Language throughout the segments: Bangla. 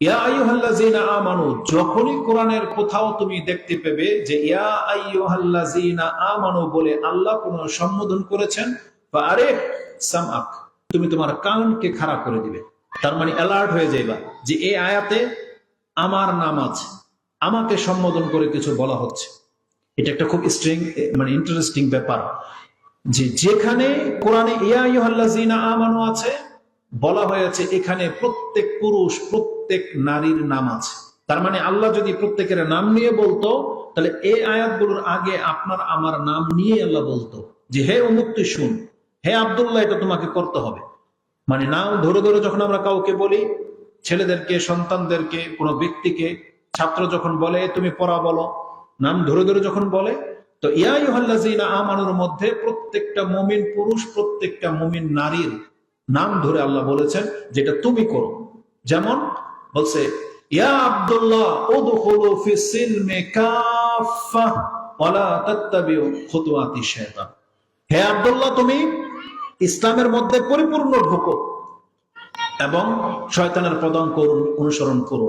তার মানে যে এই আয়াতে আমার নাম আছে, আমাকে সম্বোধন করে কিছু বলা হচ্ছে। এটা একটা খুব স্ট্রিং মানে ইন্টারেস্টিং ব্যাপার যে যেখানে কোরআনে ইয়া আইয়ুহাল্লাযীনা আমানু আছে বলা হয়েছে, এখানে প্রত্যেক পুরুষ, প্রত্যেক নারীর নাম আছে। তার মানে আল্লাহ যদি প্রত্যেকের নাম নিয়ে বলতো, তাহলে এই আয়াতগুলোর আগে আপনার আমার নাম নিয়ে আল্লাহ বলতো যে, হে অমুক তুই শুন, হে আবদুল্লাহ, এটা তোমাকে করতে হবে। মানে নাম ধরে ধরে যখন আমরা কাউকে বলি, ছেলেদেরকে, সন্তানদেরকে, কোনো ব্যক্তিকে, ছাত্র যখন বলে, তুমি পড়া বলো, নাম ধরে ধরে যখন বলে, তো ইয়াইহাল্লাজিনা আমানুর মধ্যে প্রত্যেকটা মুমিন পুরুষ, প্রত্যেকটা মুমিন নারীর নাম ধরে আল্লাহ বলেছেন, যেটা তুমি করো যেমন বলছে তুমি ইসলামের মধ্যে পরিপূর্ণ এবং শয়তানের পদঙ্ক অনুসরণ করো।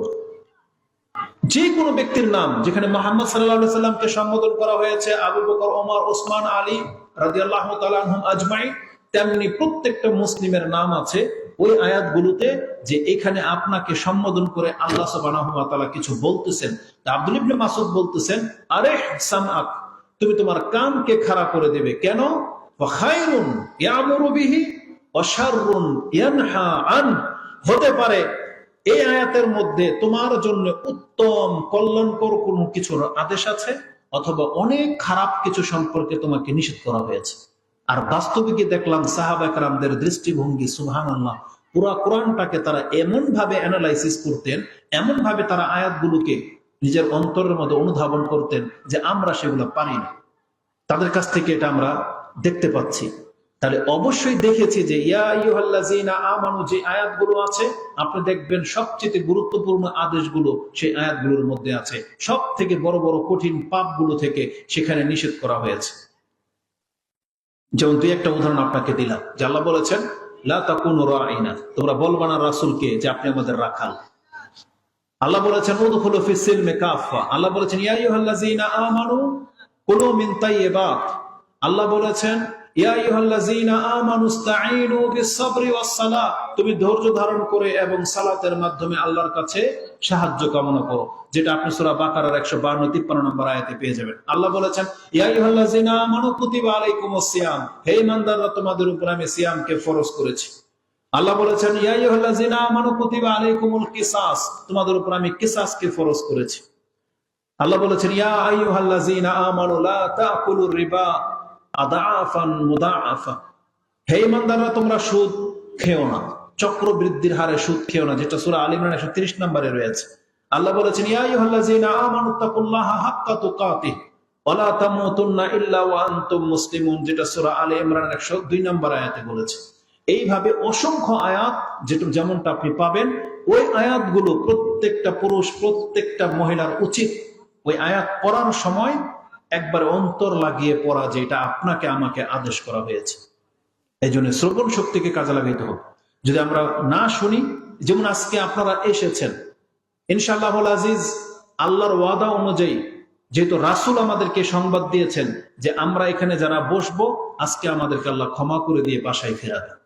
যে কোনো ব্যক্তির নাম, যেখানে মোহাম্মদ সাল্লাহ সাল্লামকে সম্বোধন করা হয়েছে, আবু বকর, ওমর, ওসমান, আলী রাজিয়াল্লাহ তালাহম আজমাই তেমনি প্রত্যেকটা মুসলিমের নাম আছে ওই আয়াতগুলোতে যে এখানে আপনাকে সম্বোধন করে আল্লাহ সুবাহ কিছু বলতেছেন। আব্দুল ইবনে মাসুদ বলতেছেন আরে সামআক তুমি তোমার কানকে খাড়া করে দেবে। কেন? হতে পারে এই আয়াতের মধ্যে তোমার জন্য উত্তম কল্যাণকর কোনো কিছুর আদেশ আছে? অথবা অনেক খারাপ কিছু সম্পর্কে তোমাকে নিষেধ করা হয়েছে? আর বাস্তবিকে দেখলাম সাহাবাকরামদের দৃষ্টিভঙ্গি সুহান আল্লাহ পুরা কোরআনটাকে তারা এমন ভাবে অ্যানালাইসিস করতেন এমন ভাবে তারা আয়াতগুলোকে নিজের অন্তরের মধ্যে অনুধাবন করতেন যে আমরা সেগুলো পারি না। তাদের কাছ থেকে এটা আমরা দেখতে পাচ্ছি। তাহলে অবশ্যই দেখেছি যে আমানু, যে আয়াতগুলো আছে, আপনি দেখবেন সবচেয়ে গুরুত্বপূর্ণ আদেশগুলো সেই আয়াতগুলোর মধ্যে আছে। সব থেকে বড় বড় কঠিন পাপগুলো থেকে সেখানে নিষেধ করা হয়েছে। যেমন দুই একটা উদাহরণ আপনাকে দিলাম, যে আল্লাহ বলেছেন তোমরা বলবা না রাসুলকে যে আপনি আমাদের রাখাল। আল্লাহ বলেছেন আল্লাহ বলেছেন আল্লাহ বলেছেন তুমি ধৈর্য ধারণ করে এবং সালাতের মাধ্যমে আল্লাহর কাছে সাহায্য কামনা করো, যেটা আপনি সূরা বাকারার 152 53 নম্বর আয়াতে পেয়ে যাবেন। আল্লাহ বলেছেন হে ইমানদাররা, তোমাদের উপর আমি সিয়ামকে ফরজ করেছি। আল্লাহ বলেছেন তোমাদের উপর আমি কিসাসকে ফরজ করেছি। আল্লাহ বলেছেন, ইয়া আইয়ুহাল্লাযীনা আমানু লা তাকুলুর রিবা। তোমরা সুদ খেও না। হারে সুদ খেও না, যেটা সূরা ইমরান 130 নম্বরে রয়েছে। আল্লাহ বলেছেন আইয়ুহাল্লাযীনা আমানু তাকুল্লাহা হাক্কা তুকাতিহ, ওয়ালা তামুতুন্না ইল্লা ওয়া আনতুম মুসলিমুন, যেটা সূরা আলী ইমরান 102 নম্বর আয়াতে বলেছে। এইভাবে অসংখ্য আয়াত যেমনটা আপনি পাবেন, ওই আয়াতগুলো প্রত্যেকটা পুরুষ, প্রত্যেকটা মহিলার উচিত। ওই আয়াত পড়ার সময় একবার অন্তর লাগিয়ে পড়া যে এটা আপনাকে, আমাকে আদেশ করা হয়েছে। এই জন্য শ্রবণ শক্তিকে কাজে লাগাইতে হবে। যদি আমরা না শুনি, যেমন আজকে আপনারা এসেছেন ইনশাআল্লাহ আজিজ, আল্লাহর ওয়াদা অনুযায়ী, যেহেতু রাসুল আমাদেরকে সংবাদ দিয়েছেন যে আমরা এখানে যারা বসবো, আজকে আমাদেরকে আল্লাহ ক্ষমা করে দিয়ে বাসায় ফেরাবেন।